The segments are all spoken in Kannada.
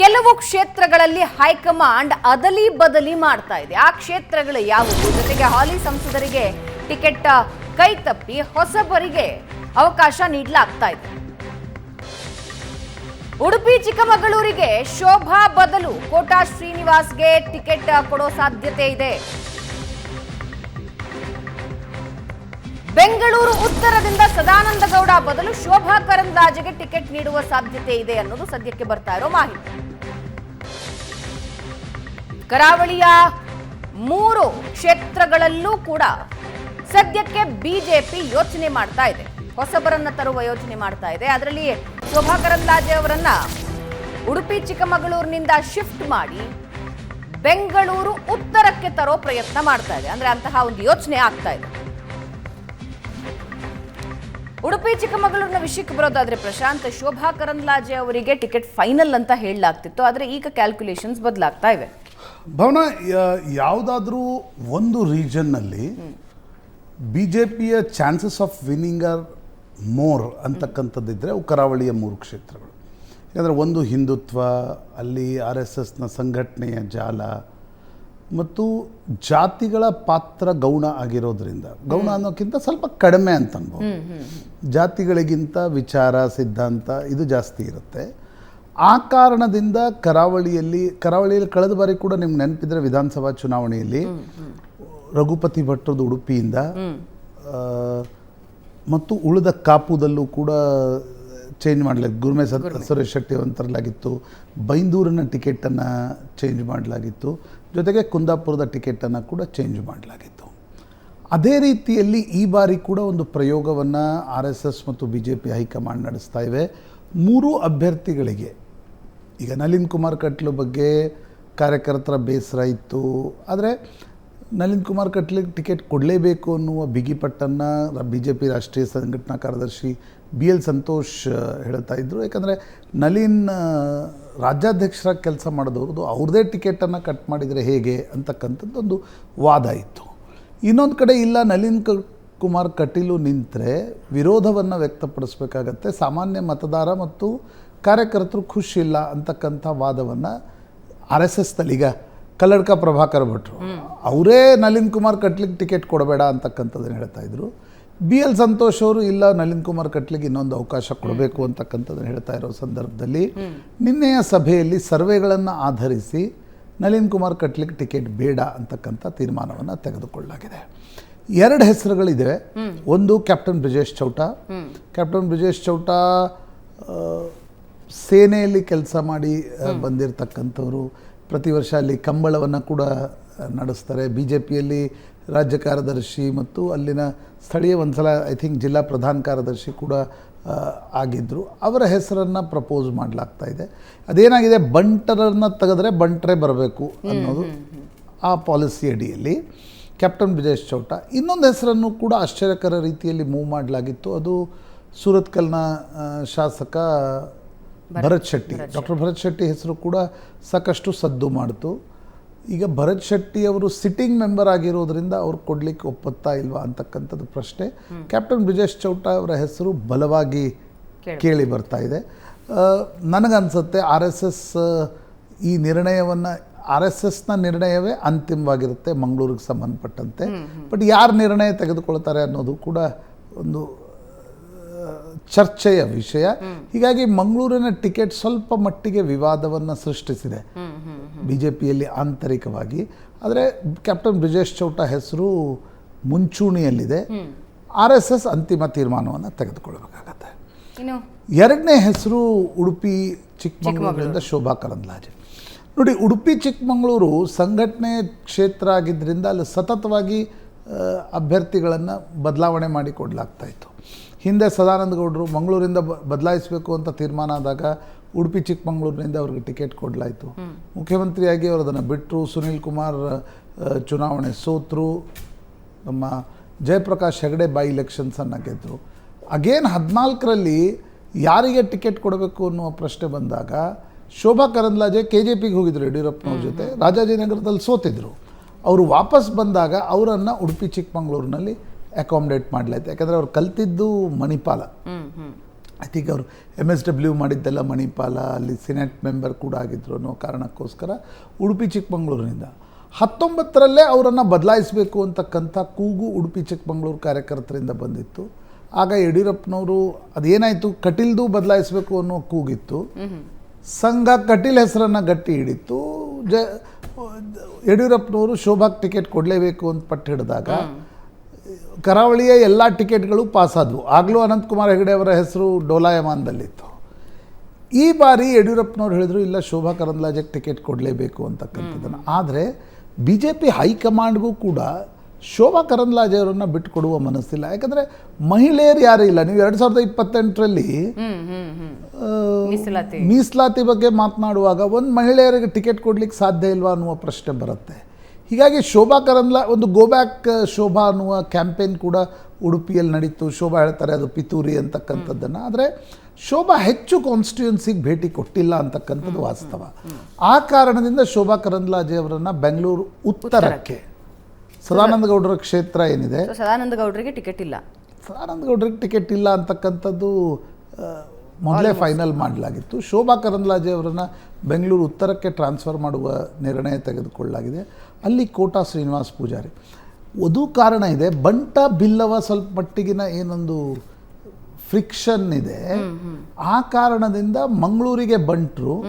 ಕೆಲವು ಕ್ಷೇತ್ರಗಳಲ್ಲಿ ಹೈಕಮಾಂಡ್ ಅದಲಿ ಬದಲಿ ಮಾಡ್ತಾ ಇದೆ. ಆ ಕ್ಷೇತ್ರಗಳು ಯಾವುವು? ಜೊತೆಗೆ ಹಾಲಿ ಸಂಸದರಿಗೆ ಟಿಕೆಟ್ ಕೈ ತಪ್ಪಿ ಹೊಸಬರಿಗೆ ಅವಕಾಶ ನೀಡಲಾಗ್ತಾ ಇದೆ. ಉಡುಪಿ, ಚಿಕ್ಕಮಗಳೂರಿಗೆ ಶೋಭಾ ಬದಲು ಕೋಟಾ ಶ್ರೀನಿವಾಸ್ಗೆ ಟಿಕೆಟ್ ಕೊಡೋ ಸಾಧ್ಯತೆ ಇದೆ. ಬೆಂಗಳೂರು ಉತ್ತರದಿಂದ ಸದಾನಂದ ಗೌಡ ಬದಲು ಶೋಭಾ ಕರಂದ್ಲಾಜೆಗೆ ಟಿಕೆಟ್ ನೀಡುವ ಸಾಧ್ಯತೆ ಇದೆ ಅನ್ನೋದು ಸದ್ಯಕ್ಕೆ ಬರ್ತಾ ಇರೋ ಮಾಹಿತಿ. ಕರಾವಳಿಯ ಮೂರು ಕ್ಷೇತ್ರಗಳಲ್ಲೂ ಕೂಡ ಸದ್ಯಕ್ಕೆ ಬಿಜೆಪಿ ಯೋಚನೆ ಮಾಡ್ತಾ ಇದೆ. ಹೊಸಬರನ್ನ ತರುವ ಯೋಚನೆ ಮಾಡ್ತಾ ಇದೆ. ಅದರಲ್ಲಿ ಶೋಭಾ ಕರಂದ್ಲಾಜೆ ಅವರನ್ನ ಉಡುಪಿ, ಚಿಕ್ಕಮಗಳೂರಿನಿಂದ ಶಿಫ್ಟ್ ಮಾಡಿ ಬೆಂಗಳೂರು ಉತ್ತರಕ್ಕೆ ತರೋ ಪ್ರಯತ್ನ ಮಾಡ್ತಾ ಇದೆ. ಅಂದ್ರೆ ಅಂತಹ ಒಂದು ಯೋಚನೆ ಆಗ್ತಾ ಇದೆ. ಉಡುಪಿ ಚಿಕ್ಕಮಗಳೂರಿನ ವಿಷಯಕ್ಕೆ ಬರೋದಾದ್ರೆ ಪ್ರಶಾಂತ್, ಶೋಭಾ ಕರಂದ್ಲಾಜೆ ಅವರಿಗೆ ಟಿಕೆಟ್ ಫೈನಲ್ ಅಂತ ಹೇಳಲಾಗ್ತಿತ್ತು. ಆದರೆ ಈಗ ಕ್ಯಾಲ್ಕುಲೇಷನ್ಸ್ ಬದಲಾಗ್ತಾ ಇವೆ. ಭವನ ಯಾವುದಾದ್ರೂ ಒಂದು ರೀಜನ್ನಲ್ಲಿ ಬಿ ಜೆ ಪಿಯ chances of winning are more ಅಂತಕ್ಕಂಥದ್ದಿದ್ದರೆ ಅವು ಕರಾವಳಿಯ ಮೂರು ಕ್ಷೇತ್ರಗಳು. ಯಾಕಂದರೆ ಒಂದು ಹಿಂದುತ್ವ, ಅಲ್ಲಿ ಆರ್ ಎಸ್ ಎಸ್ನ ಸಂಘಟನೆಯ ಜಾಲ ಮತ್ತು ಜಾತಿಗಳ ಪಾತ್ರ ಗೌಣ ಆಗಿರೋದ್ರಿಂದ ಗೌಣ ಅನ್ನೋಕ್ಕಿಂತ ಸ್ವಲ್ಪ ಕಡಿಮೆ ಅಂತ ಅನ್ಬೋದು ಜಾತಿಗಳಿಗಿಂತ ವಿಚಾರ ಸಿದ್ಧಾಂತ ಇದು ಜಾಸ್ತಿ ಇರುತ್ತೆ. ಆ ಕಾರಣದಿಂದ ಕರಾವಳಿಯಲ್ಲಿ ಕರಾವಳಿಯಲ್ಲಿ ಕಳೆದ ಬಾರಿ ಕೂಡ ನಿಮ್ಗೆ ನೆನಪಿದ್ರೆ ವಿಧಾನಸಭಾ ಚುನಾವಣೆಯಲ್ಲಿ ರಘುಪತಿ ಭಟ್ರದ ಉಡುಪಿಯಿಂದ ಮತ್ತು ಉಳಿದ ಕಾಪುದಲ್ಲೂ ಕೂಡ ಚೇಂಜ್ ಮಾಡಲಾಗಿತ್ತು. ಗುರುಮೆ ಸುರೇಶ್ ಶೆಟ್ಟಿ ತರಲಾಗಿತ್ತು ಬೈಂದೂರಿನ ಟಿಕೆಟನ್ನು ಚೇಂಜ್ ಮಾಡಲಾಗಿತ್ತು. ಜೊತೆಗೆ ಕುಂದಾಪುರದ ಟಿಕೆಟನ್ನು ಕೂಡ ಚೇಂಜ್ ಮಾಡಲಾಗಿತ್ತು. ಅದೇ ರೀತಿಯಲ್ಲಿ ಈ ಬಾರಿ ಕೂಡ ಒಂದು ಪ್ರಯೋಗವನ್ನು ಆರ್ ಎಸ್ ಎಸ್ ಮತ್ತು B J P high command ನಡೆಸ್ತಾ ಇವೆ. ಮೂರು ಅಭ್ಯರ್ಥಿಗಳಿಗೆ ಈಗ ನಳಿನ್ ಕುಮಾರ್ ಕಟ್ಲು ಬಗ್ಗೆ ಕಾರ್ಯಕರ್ತರ ಬೇಸರ ಇತ್ತು. ಆದರೆ ನಳಿನ್ ಕುಮಾರ್ ಕಟ್ಲಿಗೆ ಟಿಕೆಟ್ ಕೊಡಲೇಬೇಕು ಅನ್ನುವ ಬಿಗಿಪಟ್ಟನ್ನು ಬಿ ಜೆ ಪಿ ರಾಷ್ಟ್ರೀಯ ಸಂಘಟನಾ ಕಾರ್ಯದರ್ಶಿ ಬಿ ಎಲ್ ಸಂತೋಷ್ ಹೇಳ್ತಾ ಇದ್ದರು ಯಾಕಂದರೆ ನಳಿನ್ ರಾಜ್ಯಾಧ್ಯಕ್ಷರಾಗಿ ಕೆಲಸ ಮಾಡಿದವ್ರದ್ದು ಅವ್ರದ್ದೇ ಟಿಕೆಟನ್ನು ಕಟ್ ಮಾಡಿದರೆ ಹೇಗೆ ಅಂತಕ್ಕಂಥದ್ದು ಒಂದು ವಾದ ಇತ್ತು. ಇನ್ನೊಂದು ಕಡೆ ಇಲ್ಲ, ನಳಿನ್ ಕುಮಾರ್ ಕಟೀಲು ನಿಂತರೆ ವಿರೋಧವನ್ನು ವ್ಯಕ್ತಪಡಿಸಬೇಕಾಗತ್ತೆ. ಸಾಮಾನ್ಯ ಮತದಾರ ಮತ್ತು ಕಾರ್ಯಕರ್ತರು ಖುಷಿಲ್ಲ ಅಂತಕ್ಕಂಥ ವಾದವನ್ನು ಆರ್ ಎಸ್ ಎಸ್ ಈಗ ಕಲ್ಲಡ್ಕ ಪ್ರಭಾಕರ್ ಭಟ್ರು ಅವರೇ. ನಳಿನ್ ಕುಮಾರ್ ಕಟ್ಲಿಗೆ ಟಿಕೆಟ್ ಕೊಡಬೇಡ ಅಂತಕ್ಕಂಥದ್ದನ್ನು ಹೇಳ್ತಾ ಇದ್ರು. ಬಿ ಎಲ್ ಸಂತೋಷ್ ಅವರು, ಇಲ್ಲ, ನಳಿನ್ ಕುಮಾರ್ ಕಟ್ಲಿಗೆ ಇನ್ನೊಂದು ಅವಕಾಶ ಕೊಡಬೇಕು ಅಂತಕ್ಕಂಥದ್ದನ್ನು ಹೇಳ್ತಾ ಇರೋ ಸಂದರ್ಭದಲ್ಲಿ ನಿನ್ನೆಯ ಸಭೆಯಲ್ಲಿ ಸರ್ವೆಗಳನ್ನು ಆಧರಿಸಿ ನಳಿನ್ ಕುಮಾರ್ ಕಟ್ಲಿಗೆ ಟಿಕೆಟ್ ಬೇಡ ಅಂತಕ್ಕಂಥ ತೀರ್ಮಾನವನ್ನು ತೆಗೆದುಕೊಳ್ಳಲಾಗಿದೆ. ಎರಡು ಹೆಸರುಗಳಿದೆ. ಒಂದು ಕ್ಯಾಪ್ಟನ್ ಬ್ರಿಜೇಶ್ ಚೌಟಾ. ಕ್ಯಾಪ್ಟನ್ ಬ್ರಿಜೇಶ್ ಚೌಟಾ ಸೇನೆಯಲ್ಲಿ ಕೆಲಸ ಮಾಡಿ ಬಂದಿರತಕ್ಕಂಥವ್ರು. ಪ್ರತಿ ವರ್ಷ ಅಲ್ಲಿ ಕಂಬಳವನ್ನು ಕೂಡ ನಡೆಸ್ತಾರೆ. ಬಿ ಜೆ ಪಿಯಲ್ಲಿ ರಾಜ್ಯ ಕಾರ್ಯದರ್ಶಿ ಮತ್ತು ಅಲ್ಲಿನ ಸ್ಥಳೀಯ ಒಂದ್ಸಲ ಐ ಥಿಂಕ್ ಜಿಲ್ಲಾ ಪ್ರಧಾನ ಕಾರ್ಯದರ್ಶಿ ಕೂಡ ಆಗಿದ್ದರು ಅವರ ಹೆಸರನ್ನು ಪ್ರಪೋಸ್ ಮಾಡಲಾಗ್ತಾ ಇದೆ. ಅದೇನಾಗಿದೆ? ಬಂಟರನ್ನು ತೆಗೆದ್ರೆ ಬಂಟರೇ ಬರಬೇಕು ಅನ್ನೋದು ಆ ಪಾಲಿಸಿ ಅಡಿಯಲ್ಲಿ. ಕ್ಯಾಪ್ಟನ್ ಬ್ರಿಜೇಶ್ ಚೌಟ ಇನ್ನೊಂದು ಹೆಸರನ್ನು ಕೂಡ ಆಶ್ಚರ್ಯಕರ ರೀತಿಯಲ್ಲಿ ಮೂವ್ ಮಾಡಲಾಗಿತ್ತು. ಅದು ಸೂರತ್ಕಲ್ನ ಶಾಸಕ ಭರತ್ ಶೆಟ್ಟಿ. ಡಾಕ್ಟರ್ ಭರತ್ ಶೆಟ್ಟಿ ಹೆಸರು ಕೂಡ ಸಾಕಷ್ಟು ಸದ್ದು ಮಾಡಿತು. ಈಗ ಭರತ್ ಶೆಟ್ಟಿ ಅವರು ಸಿಟ್ಟಿಂಗ್ ಮೆಂಬರ್ ಆಗಿರೋದ್ರಿಂದ ಅವ್ರು ಕೊಡ್ಲಿಕ್ಕೆ ಒಪ್ಪತ್ತಾ ಇಲ್ವಾ ಅಂತಕ್ಕಂಥದ್ದು ಪ್ರಶ್ನೆ. ಕ್ಯಾಪ್ಟನ್ ಬ್ರಿಜೇಶ್ ಚೌಟಾ ಅವರ ಹೆಸರು ಬಲವಾಗಿ ಕೇಳಿ. ಬರ್ತಾ ಇದೆ. ನನಗನ್ಸುತ್ತೆ ಆರ್ ಎಸ್ ಎಸ್ ಈ ನಿರ್ಣಯವನ್ನು ಆರ್ ಎಸ್ ಎಸ್ನ ನಿರ್ಣಯವೇ ಅಂತಿಮವಾಗಿರುತ್ತೆ ಮಂಗಳೂರಿಗೆ ಸಂಬಂಧಪಟ್ಟಂತೆ. ಬಟ್ ಯಾರು ನಿರ್ಣಯ ತೆಗೆದುಕೊಳ್ತಾರೆ ಅನ್ನೋದು ಕೂಡ ಒಂದು ಚರ್ಚೆಯ ವಿಷಯ. ಹೀಗಾಗಿ ಮಂಗಳೂರಿನ ಟಿಕೆಟ್ ಸ್ವಲ್ಪ ಮಟ್ಟಿಗೆ ವಿವಾದವನ್ನು ಸೃಷ್ಟಿಸಿದೆ. ಬಿ ಜೆ ಪಿಯಲ್ಲಿ ಆಂತರಿಕವಾಗಿ. ಆದರೆ ಕ್ಯಾಪ್ಟನ್ ಬ್ರಿಜೇಶ್ ಚೌಟಾ ಹೆಸರು ಮುಂಚೂಣಿಯಲ್ಲಿದೆ. ಆರ್ ಎಸ್ ಎಸ್ ಅಂತಿಮ ತೀರ್ಮಾನವನ್ನು ತೆಗೆದುಕೊಳ್ಳಬೇಕಾಗತ್ತೆ. ಎರಡನೇ ಹೆಸರು ಉಡುಪಿ ಚಿಕ್ಕಮಗಳೂರಿನಿಂದ ಶೋಭಾ ಕರಂದ್ಲಾಜೆ. ನೋಡಿ ಉಡುಪಿ ಚಿಕ್ಕಮಗಳೂರು ಸಂಘಟನೆ ಕ್ಷೇತ್ರ ಆಗಿದ್ದರಿಂದ ಅಲ್ಲಿ ಸತತವಾಗಿ ಅಭ್ಯರ್ಥಿಗಳನ್ನು ಬದಲಾವಣೆ ಮಾಡಿ ಕೊಡಲಾಗ್ತಾ ಇತ್ತು. ಹಿಂದೆ ಸದಾನಂದ ಗೌಡರು ಮಂಗಳೂರಿಂದ ಬದಲಾಯಿಸಬೇಕು ಅಂತ ತೀರ್ಮಾನ ಆದಾಗ ಉಡುಪಿ ಚಿಕ್ಕಮಗಳೂರಿನಿಂದ ಅವ್ರಿಗೆ ಟಿಕೆಟ್ ಕೊಡಲಾಯಿತು. ಮುಖ್ಯಮಂತ್ರಿಯಾಗಿ ಅವರು ಅದನ್ನು ಬಿಟ್ಟರು ಸುನೀಲ್ ಕುಮಾರ್ ಚುನಾವಣೆ ಸೋತರು ನಮ್ಮ ಜಯಪ್ರಕಾಶ್ ಹೆಗಡೆ ಬೈ ಇಲೆಕ್ಷನ್ಸನ್ನು ಗೆದ್ದರು ಅಗೇನ್ ಹದಿನಾಲ್ಕರಲ್ಲಿ ಯಾರಿಗೆ ಟಿಕೆಟ್ ಕೊಡಬೇಕು ಅನ್ನುವ ಪ್ರಶ್ನೆ ಬಂದಾಗ ಶೋಭಾ ಕರಂದ್ಲಾಜೆ ಕೆ ಜೆ ಪಿಗೆ ಹೋಗಿದ್ರು ಯಡಿಯೂರಪ್ಪನವ್ರ ಜೊತೆ. ರಾಜಾಜಿನಗರದಲ್ಲಿ ಸೋತಿದ್ರು. ಅವರು ವಾಪಸ್ ಬಂದಾಗ ಅವರನ್ನು ಉಡುಪಿ ಚಿಕ್ಕಮಗಳೂರಿನಲ್ಲಿ ಅಕಾಮಿಡೇಟ್ ಮಾಡಲಾಯ್ತು ಯಾಕಂದರೆ ಅವ್ರು ಕಲ್ತಿದ್ದು ಮಣಿಪಾಲ. ಐ ಥಿಂಕ್ ಅವರು ಎಂ ಎಸ್ ಡಬ್ಲ್ಯೂ ಮಾಡಿದ್ದೆಲ್ಲ ಮಣಿಪಾಲ, ಅಲ್ಲಿ ಸಿನೆಟ್ ಮೆಂಬರ್ ಕೂಡ ಆಗಿದ್ರು ಅನ್ನೋ ಕಾರಣಕ್ಕೋಸ್ಕರ ಉಡುಪಿ, ಚಿಕ್ಕಮಗಳೂರಿನಿಂದ. ಹತ್ತೊಂಬತ್ತರಲ್ಲೇ ಅವರನ್ನು ಬದಲಾಯಿಸಬೇಕು ಅಂತಕ್ಕಂಥ ಕೂಗು ಉಡುಪಿ, ಚಿಕ್ಕಮಗಳೂರು ಕಾರ್ಯಕರ್ತರಿಂದ ಬಂದಿತ್ತು. ಆಗ ಯಡಿಯೂರಪ್ಪನವರು ಅದೇನಾಯಿತು? ಕಟೀಲ್ದು ಬದಲಾಯಿಸಬೇಕು ಅನ್ನೋ ಕೂಗಿತ್ತು. ಸಂಘ ಕಟೀಲ್ ಹೆಸರನ್ನು ಗಟ್ಟಿ ಹಿಡಿತು ಜ, ಯಡಿಯೂರಪ್ಪನವರು ಶೋಭಾಗ್ ಟಿಕೆಟ್ ಕೊಡಲೇಬೇಕು ಅಂತ ಪಟ್ಟು ಹಿಡಿದಾಗ ಕರಾವಳಿಯ ಎಲ್ಲ ಟಿಕೆಟ್ಗಳು ಪಾಸ್ ಆದವು ಆಗಲೂ ಅನಂತಕುಮಾರ್ ಹೆಗಡೆ ಅವರ ಹೆಸರು ಡೋಲಾಯಮಾನದಲ್ಲಿತ್ತು. ಈ ಬಾರಿ ಯಡಿಯೂರಪ್ಪನವ್ರು ಹೇಳಿದ್ರು ಇಲ್ಲ ಶೋಭಾ ಕರಂದ್ಲಾಜೆಗೆ ಟಿಕೆಟ್ ಕೊಡಲೇಬೇಕು ಅಂತಕ್ಕಂಥದ್ದನ್ನು. ಆದರೆ ಬಿ ಜೆ ಪಿ ಹೈಕಮಾಂಡ್ಗೂ ಕೂಡ ಶೋಭಾ ಕರಂದ್ಲಾಜೆ ಅವರನ್ನು ಬಿಟ್ಟುಕೊಡುವ ಮನಸ್ಸಿಲ್ಲ. ಯಾಕಂದರೆ ಮಹಿಳೆಯರು ಯಾರೂ ಇಲ್ಲ. ನೀವು ಎರಡು ಸಾವಿರದ ಇಪ್ಪತ್ತೆಂಟರಲ್ಲಿ ಮೀಸಲಾತಿ ಬಗ್ಗೆ ಮಾತನಾಡುವಾಗ ಒಂದು ಮಹಿಳೆಯರಿಗೆ ಟಿಕೆಟ್ ಕೊಡ್ಲಿಕ್ಕೆ ಸಾಧ್ಯ ಇಲ್ವಾ ಅನ್ನುವ ಪ್ರಶ್ನೆ ಬರುತ್ತೆ. ಹೀಗಾಗಿ ಶೋಭಾ ಕರಂದ್ಲಾ ಒಂದು ಗೋ ಬ್ಯಾಕ್ ಶೋಭಾ ಅನ್ನುವ ಕ್ಯಾಂಪೇನ್ ಕೂಡ ಉಡುಪಿಯಲ್ಲಿ ನಡೀತು. ಶೋಭಾ ಹೇಳ್ತಾರೆ ಅದು ಪಿತೂರಿ ಅಂತಕ್ಕಂಥದ್ದನ್ನು. ಆದರೆ ಶೋಭಾ ಹೆಚ್ಚು ಕಾನ್ಸ್ಟಿಟ್ಯೂನ್ಸಿಗೆ ಭೇಟಿ ಕೊಟ್ಟಿಲ್ಲ ಅಂತಕ್ಕಂಥದ್ದು ವಾಸ್ತವ. ಆ ಕಾರಣದಿಂದ ಶೋಭಾ ಕರಂದ್ಲಾಜೆ ಅವರನ್ನು ಬೆಂಗಳೂರು ಉತ್ತರಕ್ಕೆ. ಸದಾನಂದ ಗೌಡರ ಕ್ಷೇತ್ರ ಏನಿದೆ? ಸದಾನಂದ ಗೌಡರಿಗೆ ಟಿಕೆಟ್ ಇಲ್ಲ. ಸದಾನಂದ ಗೌಡರಿಗೆ ಟಿಕೆಟ್ ಇಲ್ಲ ಅಂತಕ್ಕಂಥದ್ದು ಮೊದಲೇ ಫೈನಲ್ ಮಾಡಲಾಗಿತ್ತು. ಶೋಭಾ ಕರಂದ್ಲಾಜೆ ಅವರನ್ನು ಬೆಂಗಳೂರು ಉತ್ತರಕ್ಕೆ ಟ್ರಾನ್ಸ್ಫರ್ ಮಾಡುವ ನಿರ್ಣಯ ತೆಗೆದುಕೊಳ್ಳಲಾಗಿದೆ. ಅಲ್ಲಿ ಕೋಟಾ ಶ್ರೀನಿವಾಸ್ ಪೂಜಾರಿ. ಅದು ಕಾರಣ ಇದೆ. ಬಂಟ ಬಿಲ್ಲವ ಸ್ವಲ್ಪ ಮಟ್ಟಿಗಿನ ಏನೊಂದು ಫ್ರಿಕ್ಷನ್ ಇದೆ. ಆ ಕಾರಣದಿಂದ ಮಂಗಳೂರಿಗೆ ಬಂಟರು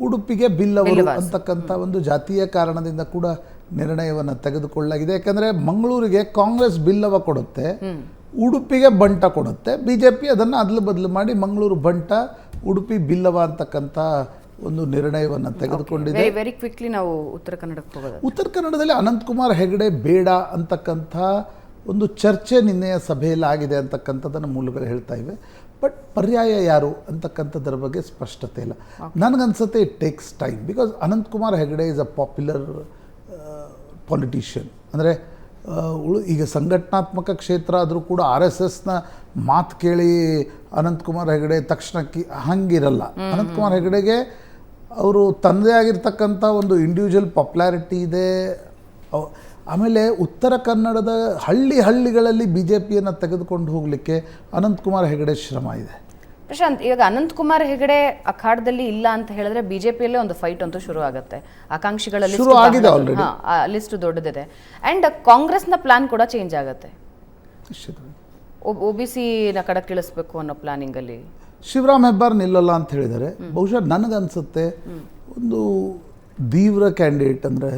ಉಡುಪಿಗೆ ಬಿಲ್ಲವರು ಅಂತಕ್ಕಂಥ ಒಂದು ಜಾತಿಯ ಕಾರಣದಿಂದ ಕೂಡ ನಿರ್ಣಯವನ್ನು ತೆಗೆದುಕೊಳ್ಳಲಾಗಿದೆ. ಯಾಕಂದರೆ ಮಂಗಳೂರಿಗೆ ಕಾಂಗ್ರೆಸ್ ಬಿಲ್ಲವ ಕೊಡುತ್ತೆ. ಉಡುಪಿಗೆ ಬಂಟ ಕೊಡುತ್ತೆ. ಬಿ ಜೆ ಪಿ ಅದನ್ನು ಅದಲು ಬದಲು ಮಾಡಿ ಮಂಗಳೂರು ಬಂಟ ಉಡುಪಿ ಬಿಲ್ಲವ ಅಂತಕ್ಕಂಥ ಒಂದು ನಿರ್ಣಯವನ್ನು ತೆಗೆದುಕೊಂಡಿದೆ. ವೆರಿ ಕ್ವಿಕ್ಲಿ ನಾವು ಉತ್ತರ ಕನ್ನಡಕ್ಕೆ ಹೋಗೋದು. ಉತ್ತರ ಕನ್ನಡದಲ್ಲಿ ಅನಂತಕುಮಾರ್ ಹೆಗಡೆ ಬೇಡ ಅಂತಕ್ಕಂಥ ಒಂದು ಚರ್ಚೆ ನಿನ್ನೆಯ ಸಭೆಯಲ್ಲಿ ಆಗಿದೆ ಅಂತಕ್ಕಂಥದ್ದನ್ನು ಮೂಲಗಳು ಹೇಳ್ತಾ ಇವೆ. ಬಟ್ ಪರ್ಯಾಯ ಯಾರು ಅಂತಕ್ಕಂಥದ್ರ ಬಗ್ಗೆ ಸ್ಪಷ್ಟತೆ ಇಲ್ಲ. ನನಗನ್ಸುತ್ತೆ it takes time because Ananthkumar Hegde is a popular politician ಅಂದರೆ ಈಗ ಸಂಘಟನಾತ್ಮಕ ಕ್ಷೇತ್ರ ಆದರೂ ಕೂಡ ಆರ್ ಎಸ್ ಎಸ್ನ ಮಾತು ಕೇಳಿ ಅನಂತಕುಮಾರ್ ಹೆಗಡೆ ತಕ್ಷಣಕ್ಕೆ ಹಂಗಿರಲ್ಲ. ಅನಂತಕುಮಾರ್ ಹೆಗಡೆಗೆ ಅವರು ತಂದೆ ಆಗಿರ್ತಕ್ಕಂಥ ಒಂದು ಇಂಡಿವಿಜುವಲ್ ಪಾಪ್ಯುಲಾರಿಟಿ ಇದೆ. ಆಮೇಲೆ ಉತ್ತರ ಕನ್ನಡದ ಹಳ್ಳಿ ಹಳ್ಳಿಗಳಲ್ಲಿ ಬಿ ಜೆ ಪಿಯನ್ನು ತೆಗೆದುಕೊಂಡು ಹೋಗಲಿಕ್ಕೆ ಅನಂತಕುಮಾರ್ ಹೆಗಡೆ ಶ್ರಮ ಇದೆ. ಪ್ರಶಾಂತ್ ಇವಾಗ ಅನಂತ್ ಕುಮಾರ್ ಹೆಗಡೆ ಅಖಾಡದಲ್ಲಿ ಇಲ್ಲ ಅಂತ ಹೇಳಿದ್ರೆ ಬಿಜೆಪಿಯಲ್ಲೇ ಒಂದು ಫೈಟ್ ಅಂತೂ ಶುರು ಆಗುತ್ತೆ. ಆಕಾಂಕ್ಷಿಗಳ ಲಿಸ್ಟ್ ದೊಡ್ಡದಿದೆ. ಅಂಡ್ ಕಾಂಗ್ರೆಸ್ನ ಪ್ಲಾನ್ ಕೂಡ ಚೇಂಜ್ ಆಗುತ್ತೆ. ನ ಕಡಕ್ಕಿಳಿಸ್ಬೇಕು ಅನ್ನೋ ಪ್ಲಾನಿಂಗ್ ಅಲ್ಲಿ. ಶಿವರಾಮ್ ಹೆಬ್ಬಾರ್ ನಿಲ್ಲಲ್ಲ ಅಂತ ಹೇಳಿದರೆ ಬಹುಶಃ ನನಗನ್ಸುತ್ತೆ ಒಂದು ತೀವ್ರ ಕ್ಯಾಂಡಿಡೇಟ್ ಅಂದರೆ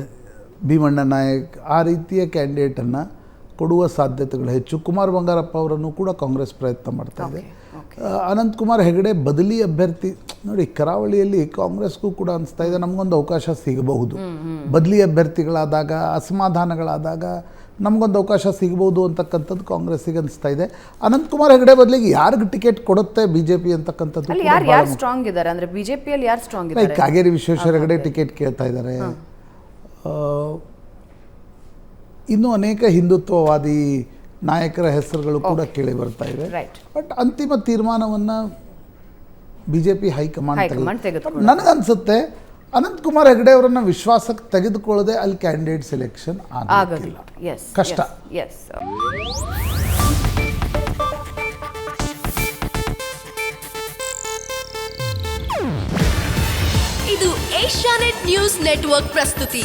ಭೀಮಣ್ಣ ನಾಯಕ್ ಆ ರೀತಿಯ ಕ್ಯಾಂಡಿಡೇಟನ್ನು ಕೊಡುವ ಸಾಧ್ಯತೆಗಳು ಹೆಚ್ಚು. ಕುಮಾರ್ ಬಂಗಾರಪ್ಪ ಅವರನ್ನು ಕೂಡ ಕಾಂಗ್ರೆಸ್ ಪ್ರಯತ್ನ ಮಾಡ್ತಾ ಇದೆ. ಅನಂತ್ ಕುಮಾರ್ ಹೆಗಡೆ ಬದಲಿ ಅಭ್ಯರ್ಥಿ. ನೋಡಿ ಕರಾವಳಿಯಲ್ಲಿ ಕಾಂಗ್ರೆಸ್ಗೂ ಕೂಡ ಅನಿಸ್ತಾ ಇದೆ ನಮಗೊಂದು ಅವಕಾಶ ಸಿಗಬಹುದು. ಬದಲಿ ಅಭ್ಯರ್ಥಿಗಳಾದಾಗ ಅಸಮಾಧಾನಗಳಾದಾಗ ನಮಗೊಂದು ಅವಕಾಶ ಸಿಗಬಹುದು ಅಂತಕ್ಕಂಥದ್ದು ಕಾಂಗ್ರೆಸ್ಸಿಗೆ ಅನಿಸ್ತಾ ಇದೆ. ಅನಂತ್ ಕುಮಾರ್ ಹೆಗಡೆ ಬದಲಿಗೆ ಯಾರಿಗೆ ಟಿಕೆಟ್ ಕೊಡುತ್ತೆ ಬಿಜೆಪಿ ಅಂತಕ್ಕಂಥದ್ದು ಸ್ಟ್ರಾಂಗ್ ಇದ್ದಾರೆ? ಅಂದ್ರೆ ಬಿಜೆಪಿಯಲ್ಲಿ ಯಾರು ಸ್ಟ್ರಾಂಗ್ ಇದ್ದಾರೆ? ಕಾಗೇರಿ ವಿಶ್ವೇಶ್ವರ ಹೆಗಡೆ ಟಿಕೆಟ್ ಕೇಳ್ತಾ ಇದ್ದಾರೆ. ಇನ್ನೂ ಅನೇಕ ಹಿಂದುತ್ವವಾದಿ ನಾಯಕರ ಹೆಸರುಗಳು ಕೂಡ ಕೇಳಿ ಬರ್ತಾ ಇವೆ. ಬಟ್ ಅಂತಿಮ ತೀರ್ಮಾನವನ್ನು ಬಿ ಜೆ ಪಿ ಹೈಕಮಾಂಡ್. ನನಗನ್ಸುತ್ತೆ ಅನಂತ್ ಕುಮಾರ್ ಹೆಗಡೆ ಅವರನ್ನು ವಿಶ್ವಾಸಕ್ಕೆ ತೆಗೆದುಕೊಳ್ಳದೆ ಅಲ್ಲಿ ಕ್ಯಾಂಡಿಡೇಟ್ ಸೆಲೆಕ್ಷನ್ ಎಸ್ ಕಷ್ಟ. ಎಸ್ ಇದು ಏಷ್ಯಾನೆಟ್ ನ್ಯೂಸ್ ನೆಟ್ವರ್ಕ್ ಪ್ರಸ್ತುತಿ.